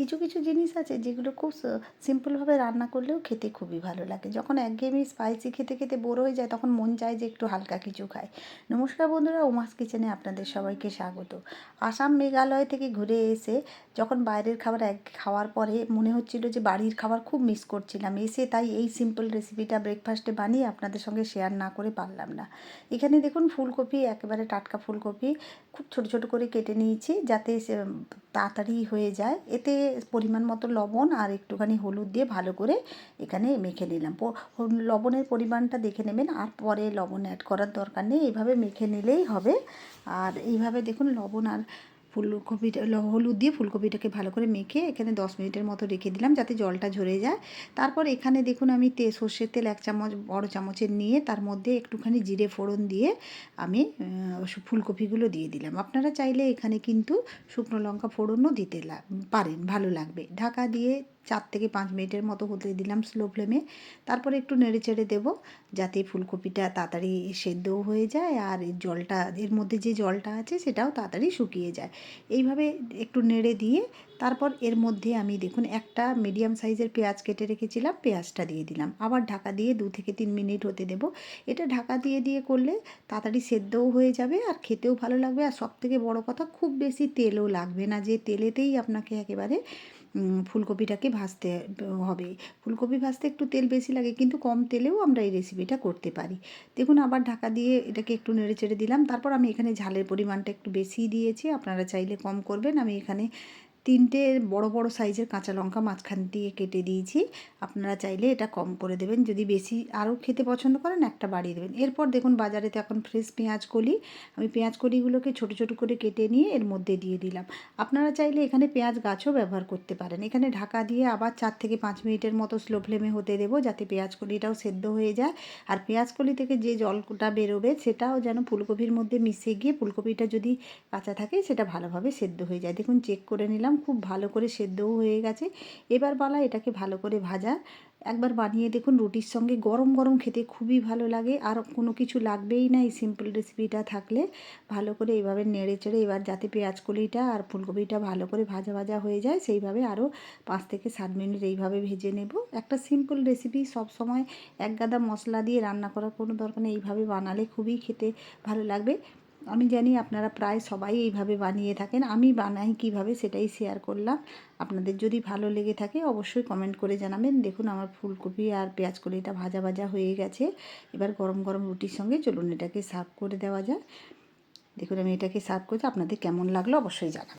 কিছু কিছু জিনিস আছে যেগুলো খুব সিম্পলভাবে রান্না করলেও খেতে খুবই ভালো লাগে। যখন একঘেয়েমি স্পাইসি খেতে খেতে বোর হয়ে যায় তখন মন চায় যে একটু হালকা কিছু খায় নমস্কার বন্ধুরা, উমাস কিচেনে আপনাদের সবাইকে স্বাগত। আসাম মেঘালয় থেকে ঘুরে এসে যখন বাইরের খাবার এক, খাওয়ার পরে মনে হচ্ছিল যে বাড়ির খাবার খুব মিস করছিলাম। এসে তাই এই সিম্পল রেসিপিটা ব্রেকফাস্টে বানিয়ে আপনাদের সঙ্গে শেয়ার না করে পারলাম না। এখানে দেখুন ফুলকপি, একেবারে টাটকা ফুলকপি, খুব ছোট ছোট করে কেটে নিয়েছি যাতে তাড়াতাড়ি হয়ে যায়। এতে পরিমাণ মতো লবণ আর একটুখানি হলুদ দিয়ে ভালো করে এখানে মেখে নিলাম। লবণের পরিমাণটা দেখে নেবেন। আর পরে লবণ অ্যাড করার দরকার নেই। এইভাবে মেখে নিলেই হবে। আর এইভাবে দেখুন লবণ আর ফুলকপিটা হলুদ দিয়ে ফুলকপিটাকে ভালো করে মেখে এখানে দশ মিনিটের মতো রেখে দিলাম যাতে জলটা ঝরে যায়। তারপর এখানে দেখুন আমি তে, সর্ষের তেল এক চামচ, বড় চামচের নিয়ে তার মধ্যে একটুখানি জিরে ফোড়ন দিয়ে আমি ফুলকপিগুলো দিয়ে দিলাম। আপনারা চাইলে এখানে কিন্তু শুকনো লঙ্কা ফোড়নও দিতে পারেন, ভালো লাগবে। ঢাকা দিয়ে চার থেকে পাঁচ মিনিটের মতো হতে দিলাম স্লো ফ্লেমে তারপরে একটু নেড়ে চেড়ে দেবো যাতে ফুলকপিটা তাড়াতাড়ি সেদ্ধও হয়ে যায় আর জলটা, এর মধ্যে যে জলটা আছে সেটাও তাড়াতাড়ি শুকিয়ে যায়। এইভাবে একটু নেড়ে দিয়ে তারপর এর মধ্যে আমি দেখুন একটা মিডিয়াম সাইজের পেঁয়াজ কেটে রেখেছিলাম, পেঁয়াজটা দিয়ে দিলাম। আবার ঢাকা দিয়ে দু থেকে তিন মিনিট হতে দেব। এটা ঢাকা দিয়ে দিয়ে করলে তাড়াতাড়ি সেদ্ধও হয়ে যাবে আর খেতেও ভালো লাগবে। আর সব থেকে বড়ো কথা, খুব বেশি তেলও লাগবে না। যে তেলেতেই আপনাকে একেবারে ফুলকপিটাকে ভাজতে হবে। ফুলকপি ভাজতে একটু তেল বেশি লাগে, কিন্তু কম তেলেও আমরা এই রেসিপিটা করতে পারি। দেখুন, আবার ঢাকা দিয়ে এটাকে একটু নেড়ে চেড়ে দিলাম। তারপর আমি এখানে ঝালের পরিমাণটা একটু বেশি দিয়েছি। আপনারা চাইলে কম করবেন। আমি এখানে তিনটে বড় বড় সাইজের কাঁচা লঙ্কা মাঝখান দিয়ে কেটে দিয়েছি। আপনারা চাইলে এটা কম করে দেবেন। যদি বেশি আরও খেতে পছন্দ করেন, একটা বাড়িয়ে দেবেন। এরপর দেখুন, বাজারে তো এখন ফ্রেশ পেঁয়াজ কলি। আমি পেঁয়াজ কলিগুলোকে ছোটো ছোটো করে কেটে নিয়ে এর মধ্যে দিয়ে দিলাম। আপনারা চাইলে এখানে পেঁয়াজ গাছও ব্যবহার করতে পারেন। এখানে ঢাকা দিয়ে আবার চার থেকে পাঁচ মিনিটের মতো স্লো ফ্লেমে হতে দেবো, যাতে পেঁয়াজ কলিটাও সেদ্ধ হয়ে যায়। আর পেঁয়াজ কলি থেকে যে জলটা বেরোবে, সেটাও যেন ফুলকপির মধ্যে মিশে গিয়ে, ফুলকপিটা যদি কাঁচা থাকে, সেটা ভালোভাবে সেদ্ধ হয়ে যায়। দেখুন, চেক করে নিলাম। দিলাম, খুব ভালো করে সেদ্ধও হয়ে গেছে। এবার বালা এটাকে ভালো করে ভাজা। একবার বানিয়ে দেখুন, রুটির সঙ্গে গরম গরম খেতে খুবই ভালো লাগে। আর কোনো কিছু লাগবেই না এই সিম্পল রেসিপিটা থাকলে। ভালো করে এইভাবে নেড়ে চেড়ে এবার যাতে পেঁয়াজ কলিটা আর ফুলকপিটা ভালো করে ভাজা ভাজা হয়ে যায়, সেইভাবে আরও পাঁচ থেকে সাত মিনিট এইভাবে ভেজে নেব। একটা সিম্পল রেসিপি সব সময় এক গাদা মশলা দিয়ে রান্না করার কোনো দরকার নেই। এইভাবে বানালে খুবই খেতে ভালো লাগবে। আমি জানি আপনারা প্রায় সবাই এইভাবে বানিয়ে থাকেন। আমি বানাই কীভাবে সেটাই শেয়ার করলাম। আপনাদের যদি ভালো লেগে থাকে অবশ্যই কমেন্ট করে জানাবেন। দেখুন আমার ফুলকপি আর পেঁয়াজ কলিটা ভাজা ভাজা হয়ে গেছে। এবার গরম গরম রুটির সঙ্গে চলুন এটাকে সার্ভ করে দেওয়া যায় দেখুন আমি এটাকে সার্ভ করছি। আপনাদের কেমন লাগল অবশ্যই জানাবেন।